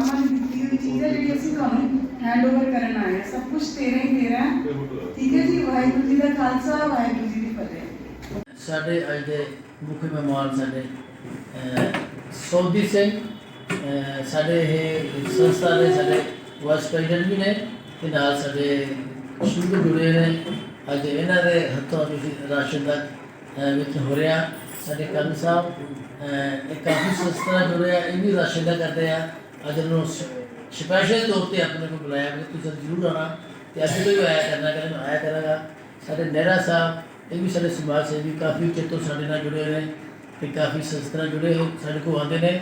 ਪਰਮਾਤਮਾ ਨੇ ਦਿੱਤੀ ਹੋਈ ਚੀਜ਼ ਹੈ ਜਿਹੜੀ ਅਸੀਂ ਤੁਹਾਨੂੰ ਹੈਂਡਓਵਰ ਕਰਨ ਆਏ ਹਾਂ। ਸਭ ਕੁਝ ਤੇਰਾ ਹੀ ਤੇਰਾ ਠੀਕ ਹੈ ਜੀ? ਵਾਹਿਗੁਰੂ ਜੀ ਦਾ ਖਾਲਸਾ, ਵਾਹਿਗੁਰੂ ਜੀ ਦੀ ਫਤਿਹ। ਸਾਡੇ ਅੱਜ ਦੇ ਮੁੱਖ ਮਹਿਮਾਨ ਸਾਡੇ ਸੌਦੀ ਸਿੰਘ ਸਾਡੇ ਇਹ ਸੰਸਥਾ ਦੇ ਸਾਡੇ ਵਾਈਸ ਪ੍ਰੈਜ਼ੀਡੈਂਟ ਵੀ ਨੇ ਤੇ ਨਾਲ ਸਾਡੇ ਸ਼ੁਰੂ ਜੁੜੇ ਨੇ। ਅੱਜ ਇਹਨਾਂ ਦੇ ਹੱਥੋਂ ਤੁਸੀਂ ਰਾਸ਼ਨ ਦਾ ਵਿੱਚ ਹੋ ਰਿਹਾ। ਸਾਡੇ ਕਰਨ ਸਾਹਿਬ ਇਹ ਕਾਫੀ ਸੰਸਥਾ ਜੁੜੇ ਆ, ਇਹ ਵੀ ਰਾਸ਼ਨ ਦਾ ਕਰਦੇ ਆ। ਅੱਜ ਨੂੰ ਸਪੈਸ਼ਲ ਤੌਰ ਤੇ ਆਪਣੇ ਕੋਲ ਬੁਲਾਇਆ ਵੀ ਤੁਸੀਂ ਜ਼ਰੂਰ ਆਉਣਾ ਤੇ ਅਸੀਂ ਤੋਂ ਆਇਆ ਕਰਨਾ, ਕਹਿੰਦੇ ਆਇਆ ਕਰਾਂਗਾ। ਸਾਡੇ ਨਹਿਰਾ ਸਾਹਿਬ, ਇਹ ਵੀ ਸਾਡੇ ਸਮਾਜ ਸੇਵੀ ਕਾਫੀ ਚਿਰ ਤੋਂ ਸਾਡੇ ਨਾਲ ਜੁੜੇ ਹੋਏ ਨੇ ਤੇ ਕਾਫੀ ਸੰਸਥਾ ਨਾਲ ਜੁੜੇ ਹੋ, ਸਾਡੇ ਕੋਲ ਆਉਂਦੇ ਨੇ।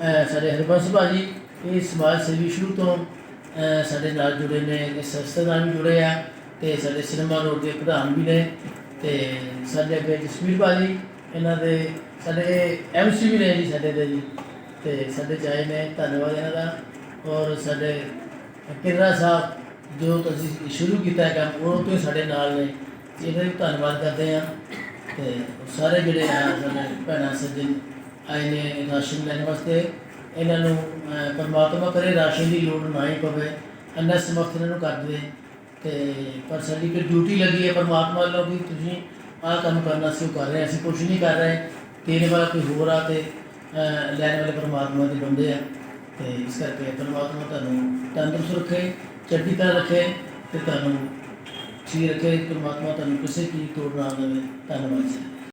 ਅਹ ਸਾਡੇ ਹਰਬੰਸ ਭਾਜੀ, ਇਹ ਸਮਾਜ ਸੇਵੀ ਸ਼ੁਰੂ ਤੋਂ ਸਾਡੇ ਨਾਲ ਜੁੜੇ ਨੇ, ਇਹ ਸੰਸਥਾ ਨਾਲ ਵੀ ਜੁੜੇ ਆ ਤੇ ਸਾਡੇ ਸਿਨੇਮਾ ਰੋਡ ਦੇ ਪ੍ਰਧਾਨ ਵੀ ਨੇ ਤੇ ਸਾਡੇ ਅੱਗੇ ਜਸਵੀਰ ਭਾਜੀ, ਇਹਨਾਂ ਦੇ ਸਾਡੇ ਐਮਸੀ ਵੀ ਨੇ ਜੀ, ਸਾਡੇ ਦੇ ਜੀ। ਤੇ ਸਾਡੇ ਚਾਹੇ ਨੇ, ਧੰਨਵਾਦ ਇਹਨਾਂ ਦਾ। ਔਰ ਸਾਡੇ ਕਿਰਨਾ ਸਾਹਿਬ, ਜੋ ਤੁਸੀਂ ਸ਼ੁਰੂ ਕੀਤਾ ਕੰਮ, ਉਹ ਤੋਂ ਹੀ ਸਾਡੇ ਨਾਲ ਨੇ। ਇਹਨਾਂ ਦਾ ਵੀ ਧੰਨਵਾਦ ਕਰਦੇ ਆ ਤੇ ਸਾਰੇ ਜਿਹੜੇ ਆ ਸਾਡੇ ਭੈਣਾਂ ਸੱਜਣ ਆਏ ਨੇ ਰਾਸ਼ਨ ਲੈਣ ਵਾਸਤੇ, ਇਹਨਾਂ ਨੂੰ ਪਰਮਾਤਮਾ ਕਰੇ ਰਾਸ਼ਨ ਦੀ ਲੋੜ ਨਾ ਹੀ ਪਵੇ। ਅੰਨਾ ਸਮਰਥ ਇਹਨਾਂ ਨੂੰ ਕਰਦੇ ਤੇ ਪਰ ਸਾਡੀ ਕਿ ਡਿਊਟੀ ਲੱਗੀ ਹੈ ਪਰਮਾਤਮਾ ਵੱਲੋਂ ਵੀ ਤੁਸੀਂ ਆਹ ਕੰਮ ਕਰਨਾ ਸੀ ਉਹ ਕਰ ਰਹੇ ਅਸੀਂ ਕੁਝ ਨਹੀਂ ਕਰ ਰਹੇ। ਦੇਣ ਵਾਲਾ ਕੋਈ ਹੋਰ ਆ ਤੇ ਲੈਣ ਵਾਲੇ ਪਰਮਾਤਮਾ ਦੇ ਬੰਦੇ ਆ। ਤੇ ਇਸ ਕਰਕੇ ਪਰਮਾਤਮਾ ਤੁਹਾਨੂੰ ਤੰਦਰੁਸਤ ਰੱਖੇ, ਚੜ੍ਹਦੀ ਕਲਾ ਰੱਖੇ ਤੇ ਤੁਹਾਨੂੰ ਠੀਕ ਰੱਖੇ। ਪਰਮਾਤਮਾ ਤੁਹਾਨੂੰ ਕਿਸੇ ਚੀਜ਼ ਤੋੜ ਨਾ ਦੇਵੇ। ਧੰਨਵਾਦ ਜੀ।